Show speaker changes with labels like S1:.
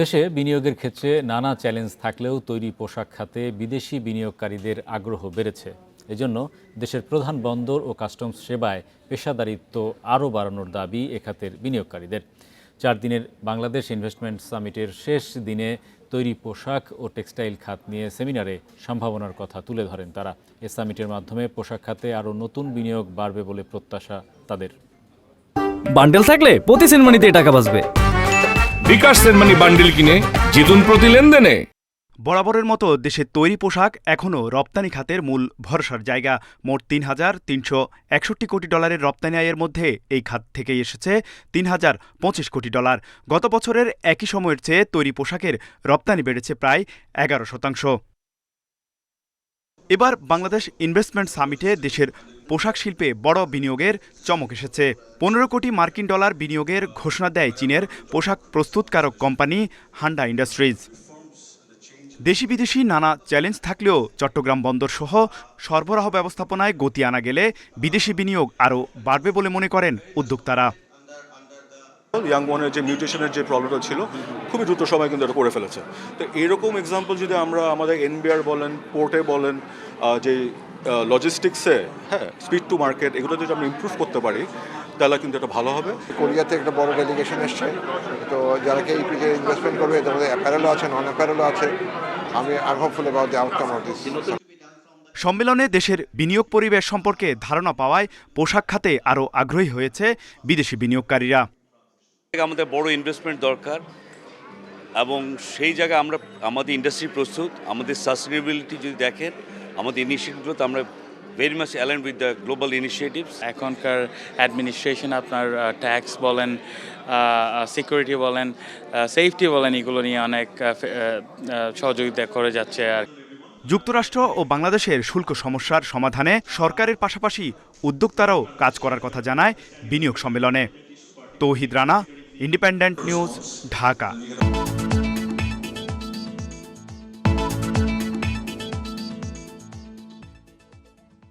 S1: দেশে বিনিয়োগের ক্ষেত্রে নানা চ্যালেঞ্জ থাকলেও তৈরি পোশাক খাতে বিদেশি বিনিয়োগকারীদের আগ্রহ বেড়েছে। এজন্য দেশের প্রধান বন্দর ও কাস্টমস সেবায় পেশাদারিত্ব আরও বাড়ানোর দাবি এ খাতের বিনিয়োগকারীদের। চার দিনের বাংলাদেশ ইনভেস্টমেন্ট সামিটের শেষ দিনে তৈরি পোশাক ও টেক্সটাইল খাত নিয়ে সেমিনারে সম্ভাবনার কথা তুলে ধরেন তারা। এ সামিটের মাধ্যমে পোশাক খাতে আরও নতুন বিনিয়োগ বাড়বে বলে প্রত্যাশা তাদের।
S2: বান্ডেল থাকলে প্রতি সেনমানিতে টাকা বাঁচবে।
S3: বিকাশ সেনমানি বান্ডিল কিনে জিতুন প্রতি লেনদেনে।
S4: বরাবরের মতো দেশের তৈরি পোশাক এখনও রপ্তানি খাতের মূল ভরসার জায়গা। মোট তিন হাজার তিনশো একষট্টি কোটি ডলারের রপ্তানি আয়ের মধ্যে এই খাত থেকেই এসেছে তিন হাজার পঁচিশ কোটি ডলার। গত বছরের একই সময়ের চেয়ে তৈরি পোশাকের রপ্তানি বেড়েছে প্রায় এগারো শতাংশ। এবার বাংলাদেশ ইনভেস্টমেন্ট সামিটে দেশের পোশাক শিল্পে বড় বিনিয়োগের চমক এসেছে। পনেরো কোটি মার্কিন ডলার বিনিয়োগের ঘোষণা দেয় চীনের পোশাক প্রস্তুতকারক কোম্পানি হান্ডা ইন্ডাস্ট্রিজ। দেশি বিদেশি নানা চ্যালেঞ্জ থাকলেও চট্টগ্রাম বন্দর সহ সরবরাহ ব্যবস্থাপনায় গতি আনা গেলে বিদেশি বিনিয়োগ আরও বাড়বে বলে মনে করেন উদ্যোক্তারা।
S5: ইয়াং ওয়ানের যে মিউটেশনের যে প্রবলেমটা ছিল খুবই দ্রুত সময় কিন্তু এটা করে ফেলেছে। তো এরকম এক্সাম্পল যদি আমরা আমাদের এনবিআর বলেন পোর্টে বলেন যে লজিস্টিক্সে হ্যাঁ স্পিড টু মার্কেট এগুলো যদি আমরা ইমপ্রুভ করতে পারি তাহলে কিন্তু এটা ভালো হবে।
S6: কোরিয়াতে একটা বড় ডেলিগেশন এসছে। তো যারা কেইপিতে ইনভেস্টমেন্ট করবে এদের মধ্যে অ্যাপারেলও আছে নন অ্যাপারেলও আছে। আমি I hopeful about the outcome of this
S4: সম্মেলনে দেশের বিনিয়োগ পরিবেশ সম্পর্কে ধারণা পাওয়ায় পোশাক খাতে আরও আগ্রহী হয়েছে বিদেশি বিনিয়োগকারীরা।
S7: আমাদের বড় ইনভেস্টমেন্ট দরকার এবং সেই জায়গায় আমরা আমাদের ইন্ডাস্ট্রি প্রস্তুত আমাদের সাস্টেনেবিলিটি যদি দেখেন আমাদের ইনিশিয়েটিভগুলোতে আমরা very much align with the global initiatives
S8: এখনকার অ্যাডমিনিস্ট্রেশন আপনার ট্যাক্স বলেন সিকিউরিটি বলেন সেফটি বলেন এগুলো নিয়ে অনেক সহযোগিতা করে যাচ্ছে আর
S4: যুক্তরাষ্ট্র ও বাংলাদেশের শুল্ক সমস্যার সমাধানে সরকারের পাশাপাশি উদ্যোক্তারাও কাজ করার কথা জানায় বিনিয়োগ সম্মেলনে। Tauhid Rana Independent News Dhaka.